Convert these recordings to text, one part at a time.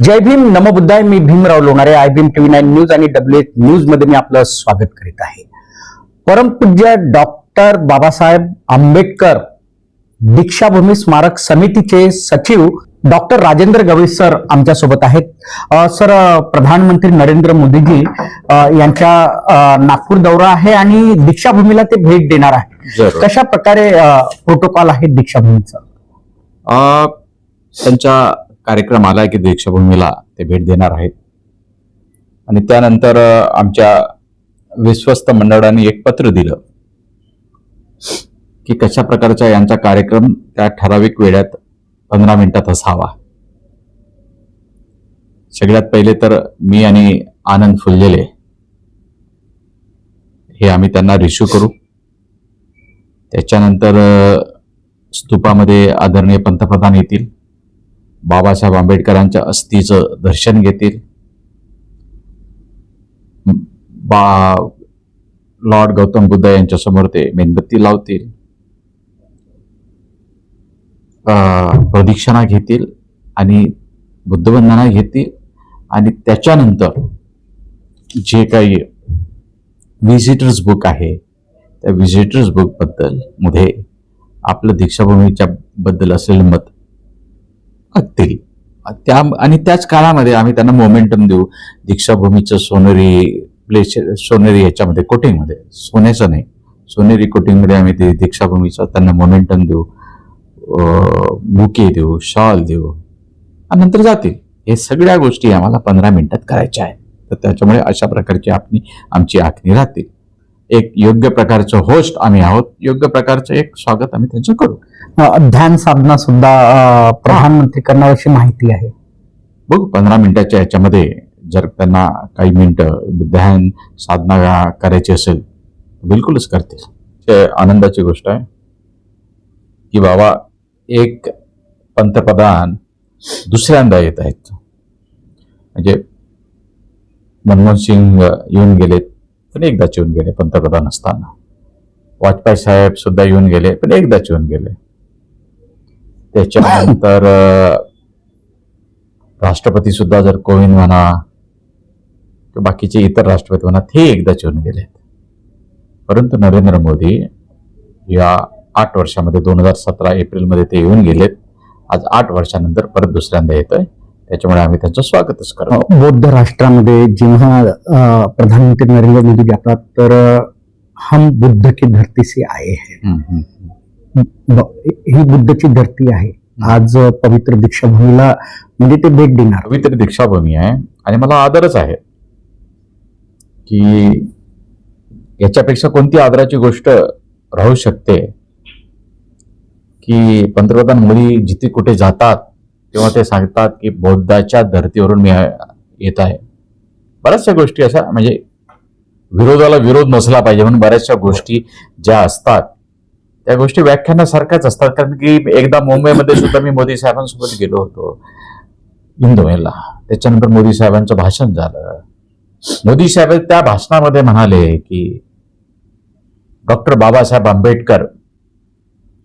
जय भीम नमबुद्धाय मी Bhimrao Lonare I Bhim TV nine news आणि डब्ल्यू एच न्यूजमध्ये मी आपलं स्वागत करीत आहे. परमपूज्य डॉक्टर बाबासाहेब आंबेडकर दीक्षाभूमी स्मारक समितीचे सचिव डॉक्टर राजेंद्र गवळी सर आमच्यासोबत आहेत सर प्रधानमंत्री नरेंद्र मोदीजी यांच्या नागपूर दौरा आहे आणि दीक्षाभूमीला ते भेट देणार आहे कशा प्रकारे प्रोटोकॉल आहे दीक्षाभूमीचा? त्यांच्या कार्यक्रम आला की दीक्षाभूमीला ते भेट देणार आहेत. आणि त्यानंतर आमच्या विश्वस्त मंडळाने एक पत्र दिलं की कशा प्रकारचा यांचा कार्यक्रम त्या ठराविक वेळात पंधरा मिनिटात असावा. सगळ्यात पहिले तर मी आणि आनंद फुललेले हे आम्ही त्यांना रिश्यू करू. त्याच्यानंतर स्तूपामध्ये आदरणीय पंतप्रधान येतील. बाबासाहेब आंबेडकरांच्या अस्थीचं दर्शन घेतील. बा लॉर्ड गौतम बुद्ध यांच्या समोर ते मेणबत्ती लावतील. प्रदक्षिणा घेतील आणि बुद्धवंदना घेतील. आणि त्याच्यानंतर जे काही व्हिजिटर्स बुक आहे त्या व्हिजिटर्स बुकबद्दलमध्ये आपलं दीक्षाभूमीच्या बद्दल असलेलं मत असतील त्या आणि त्याच काळामध्ये आम्ही त्यांना मोमेंटम देऊ. दीक्षाभूमीचं सोनेरी प्लेस सोनेरी याच्यामध्ये कोटिंगमध्ये सोन्याचं नाही. सोनेरी कोटिंगमध्ये आम्ही ते दीक्षाभूमीचं त्यांना मोमेंटम देऊ. बुके देऊ शॉल देऊ. आणि नंतर जातील. हे सगळ्या गोष्टी आम्हाला पंधरा मिनिटात करायच्या आहेत. तर त्याच्यामुळे अशा प्रकारची आपली आमची आखणी राहतील. एक योग्य प्रकारचं होस्ट आम्ही आहोत. योग्य प्रकारचं एक स्वागत आम्ही त्यांचं करू. ध्यान साधना सुद्धा प्रधानमंत्री अशी माहिती आहे. बघू पंधरा मिनिटाच्या याच्यामध्ये जर त्यांना काही मिनिटं ध्यान साधना करायची असेल बिलकुलच करतील. ते आनंदाची गोष्ट आहे की बाबा एक पंतप्रधान दुसऱ्यांदा येत आहेत. म्हणजे मनमोहन सिंग येऊन गेलेत. पण एकदाच येऊन गेले पंतप्रधान असताना. वाजपेयी साहेब सुद्धा येऊन गेले पण एकदाच येऊन गेले. त्याच्यानंतर राष्ट्रपती सुद्धा जर कोविंद म्हणा किंवा बाकीचे इतर राष्ट्रपती म्हणा ते एकदाच येऊन गेलेत. परंतु नरेंद्र मोदी या आठ वर्षामध्ये दोन हजार सतरा एप्रिलमध्ये ते येऊन गेलेत. आज आठ वर्षानंतर परत दुसऱ्यांदा येतोय. त्याच्यामुळे आम्ही त्यांचं स्वागतच करतो. बौद्ध राष्ट्रामध्ये जेव्हा प्रधानमंत्री नरेंद्र मोदी जातात तर हम बुद्ध की धरती से आए हैं. ही बुद्धची धरती आहे. आज पवित्र दीक्षाभूमीला म्हणजे ते भेट देणार. पवित्र दीक्षाभूमी आहे. आणि मला आदरच आहे की याच्यापेक्षा कोणती आदराची गोष्ट राहू शकते की पंतप्रधान मोदी जिथे कुठे जातात तेव्हा ते सांगतात की बौद्धाच्या धर्तीवरून मी येत आहे. बऱ्याचशा गोष्टी अशा म्हणजे विरोधाला विरोध नसला पाहिजे म्हणून बऱ्याचशा गोष्टी ज्या असतात त्या गोष्टी व्याख्यानासारख्याच असतात. कारण की एकदा मुंबईमध्ये सुद्धा मी मोदी साहेबांसोबत गेलो होतो इंदोमेला त्याच्यानंतर मोदी साहेबांचं भाषण झालं. मोदी साहेब त्या भाषणामध्ये म्हणाले की डॉक्टर बाबासाहेब आंबेडकर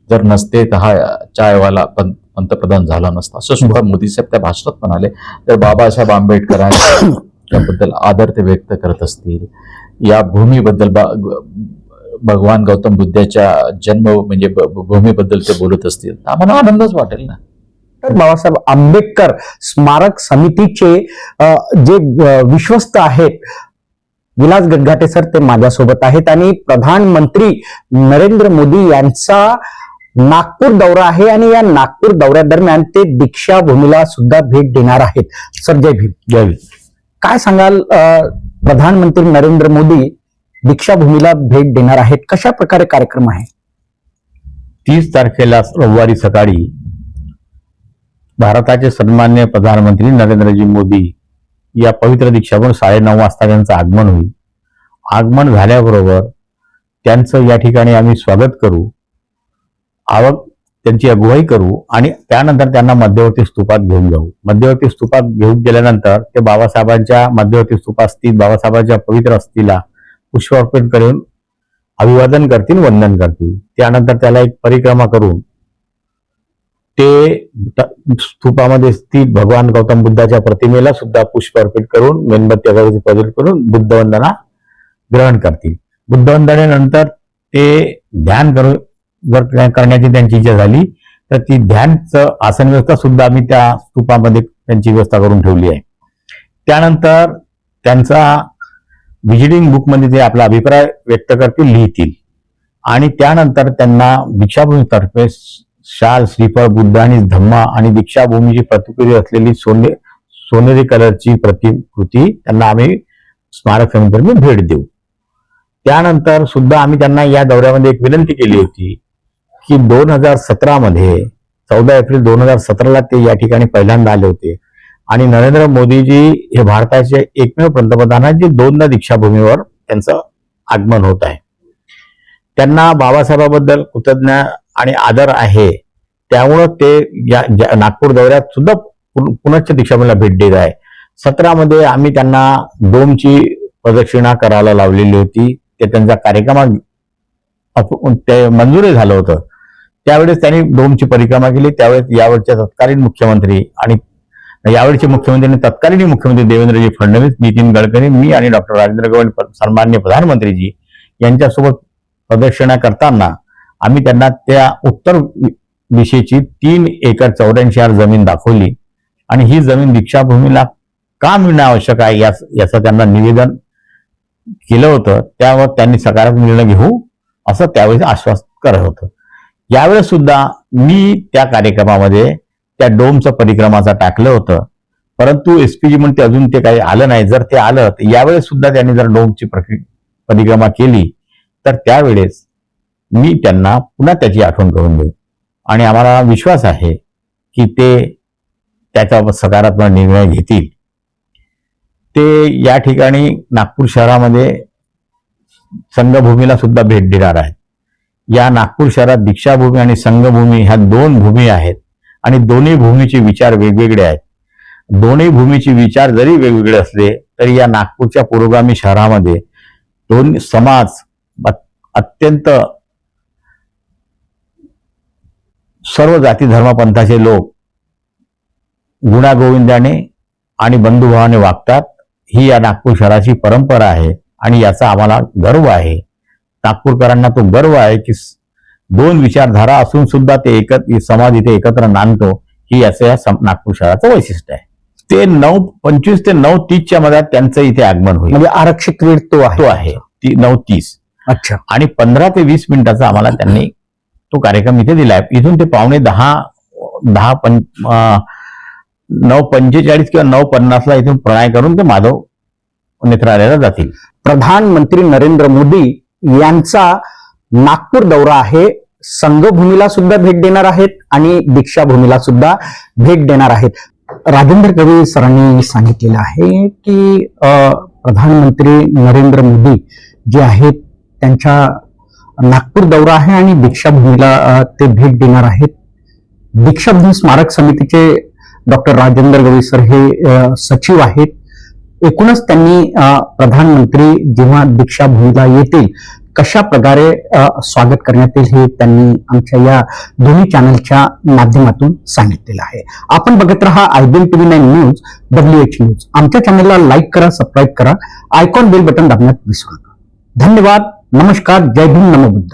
जर नसते तर हा चायवाला पण पंतप्रधान झाला नसता. असं सुद्धा मोदी साहेब त्या भाषणात म्हणाले. तर बाबासाहेब आंबेडकरांबद्दल आदर ते व्यक्त करत असतील. या भूमीबद्दल भगवान गौतम बुद्धाच्या जन्म म्हणजे भूमीबद्दल ते बोलत असतील. तर आम्हाला आनंदच वाटेल ना. तर बाबासाहेब आंबेडकर स्मारक समितीचे जे विश्वस्त आहेत विलास गटघाटे सर ते माझ्यासोबत आहेत. आणि प्रधानमंत्री नरेंद्र मोदी यांचा नागपूर दौरा आहे आणि या नागपूर दौऱ्यादरम्यान ते दीक्षाभूमीला सुद्धा भेट देणार आहेत. सर जय भीम. जय काय सांगाल प्रधानमंत्री नरेंद्र मोदी दीक्षाभूमीला भेट देणार आहेत? कशा प्रकारे कार्यक्रम आहे? तीस तारखेला रविवारी सकाळी भारताचे सन्मान्य प्रधानमंत्री नरेंद्रजी मोदी या पवित्र दीक्षाभूमी साडेनऊ वाजता त्यांचं आगमन होईल. आगमन झाल्याबरोबर त्यांचं या ठिकाणी आम्ही स्वागत करू. आवक त्यांची अगुवाई करू आणि त्यानंतर त्यांना मध्यवर्ती स्तूपात घेऊन जाऊ. मध्यवर्ती स्तूपात घेऊन गेल्यानंतर ते बाबासाहेबांच्या मध्यवर्ती स्तूपात स्थित बाबासाहेबांच्या पवित्र अस्थीला पुष्पार्पण करून अभिवादन करतील वंदन करतील. त्यानंतर त्याला एक परिक्रमा करून ते स्तूपामध्ये स्थित भगवान गौतम बुद्धाच्या प्रतिमेला सुद्धा पुष्प अर्पित करून मेणबत्ती अगरबत्ती प्रज्वलित करून बुद्धवंदना ग्रहण करतील. बुद्धवंदनेनंतर ते ध्यान करून जर करण्याची त्यांची इच्छा झाली तर ती ध्यानचं आसन व्यवस्था सुद्धा आम्ही त्या स्तूपामध्ये त्यांची व्यवस्था करून ठेवली आहे. त्यानंतर त्यांचा व्हिजिटिंग बुकमध्ये ते आपला अभिप्राय व्यक्त करतील लिहितील. आणि त्यानंतर त्यांना दीक्षाभूमीतर्फे शाल श्रीफळ बुद्ध आणि धम्मा आणि दीक्षाभूमीची प्रतिकृती असलेली सोने सोनेरी कलरची प्रतिकृती त्यांना आम्ही स्मारक समितीतर्फे भेट देऊ. त्यानंतर सुद्धा आम्ही त्यांना या दौऱ्यामध्ये एक विनंती केली होती की दोन हजार सतरा मध्ये चौदा एप्रिल दोन हजार सतराला ते या ठिकाणी पहिल्यांदा आले होते. आणि नरेंद्र मोदीजी हे भारताचे एकमेव पंतप्रधान आहेत जे दोनदा दीक्षाभूमीवर त्यांचं आगमन होत आहे. त्यांना बाबासाहेबाबद्दल कृतज्ञ आणि आदर आहे. त्यामुळं ते या ज्या- नागपूर दौऱ्यात सुद्धा पुन- पुनश्च दीक्षाभूमीला भेट देत आहे. सतरामध्ये आम्ही त्यांना डोमची प्रदक्षिणा करायला लावलेली होती. ते त्यांचा कार्यक्रमात ते मंजुरी झालं होतं. त्यावेळेस त्यांनी डोमची परिक्रमा केली. त्यावेळेस यावेळच्या तत्कालीन मुख्यमंत्री आणि यावेळचे मुख्यमंत्री आणि तत्कालीन मुख्यमंत्री देवेंद्रजी फडणवीस नितीन गडकरी मी आणि डॉक्टर राजेंद्र गवळी सन्मान्य प्रधानमंत्रीजी यांच्यासोबत प्रदक्षिणा करताना आम्ही त्यांना त्या उत्तर दिशेची तीन एकर चौऱ्याऐंशी आर जमीन दाखवली. आणि ही जमीन दीक्षाभूमीला का मिळणं आवश्यक आहे याच याचं त्यांना निवेदन केलं होतं. त्यावर त्यांनी सकारात्मक निर्णय घेऊ असं त्यावेळेस आश्वास करत होतं. यावेळेस सुद्धा मी त्या कार्यक्रमामध्ये त्या डोमचं परिक्रमाचा टाकलं होतं. परंतु एसपीजी म्हणते अजून ते काही आलं नाही. जर ते आलं तर यावेळेस सुद्धा त्यांनी जर डोमची परिक्रमा केली तर त्यावेळेस मी त्यांना पुन्हा त्याची आठवण करून देऊ आणि आम्हाला विश्वास आहे की ते त्याच्यावर सकारात्मक निर्णय घेतील. ते या ठिकाणी नागपूर शहरामध्ये संघभूमीला सुद्धा भेट देणार आहेत. या नागपूर शहरात दीक्षाभूमी आणि संघभूमी ह्या दोन भूमी आहेत. आणि दोन्ही भूमीचे विचार वेगवेगळे आहेत. दोन्ही भूमीचे विचार जरी वेगवेगळे असले तरी या नागपूरच्या पुरोगामी शहरामध्ये दोन समाज अत्यंत सर्व जाती धर्मपंथाचे लोक गुणागोविंदाने आणि बंधुभावाने वागतात. ही या नागपूर शहराची परंपरा आहे आणि याचा आम्हाला गर्व आहे. नागपूरकरांना तो गर्व आहे की दोन विचारधारा असून सुद्धा ते एकत्र समाज इथे एकत्र नांदतो ही याचं या नागपूर शहराचं वैशिष्ट्य आहे. ते नऊ पंचवीस ते नऊ तीसच्या मध्यात त्यांचं इथे आगमन होईल. म्हणजे आरक्षित वेळ तो आहे. तो आहे. ती नऊ तीस. अच्छा. आणि पंधरा ते वीस मिनिटाचा आम्हाला त्यांनी तो कार्यक्रम इथे दिलाय. इथून ते पावणे दहा दहा पं नऊ पंचेचाळीस किंवा नऊ पन्नासला इथून प्रणय करून ते माधव नेत्रालयाला जातील. प्रधानमंत्री नरेंद्र मोदी यांचा नागपूर दौरा आहे. संघभूमीला सुद्धा भेट देणार आहेत आणि दीक्षाभूमीला सुद्धा भेट देणार आहेत. राजेंद्र कवी सरांनी सांगितलेलं आहे की प्रधानमंत्री नरेंद्र मोदी जे आहेत त्यांच्या नागपूर दौरा आहे आणि दीक्षाभूमीला ते भेट देणार आहेत. दीक्षाभूमी स्मारक समितीचे डॉक्टर राजेंद्र गवी सर हे सचिव आहेत. एकूणच त्यांनी प्रधानमंत्री जेव्हा दीक्षाभूमीला येतील कशा प्रकारे स्वागत करण्यात येईल हे त्यांनी आमच्या या दोन्ही चॅनलच्या माध्यमातून सांगितलेलं आहे. आपण बघत राहा T V nine news W H news. आमच्या चॅनलला लाईक करा सबस्क्राईब करा आयकॉन बेल बटन दाबण्यात विसरू नका. धन्यवाद नमस्कार जय भीम नमो बुद्ध.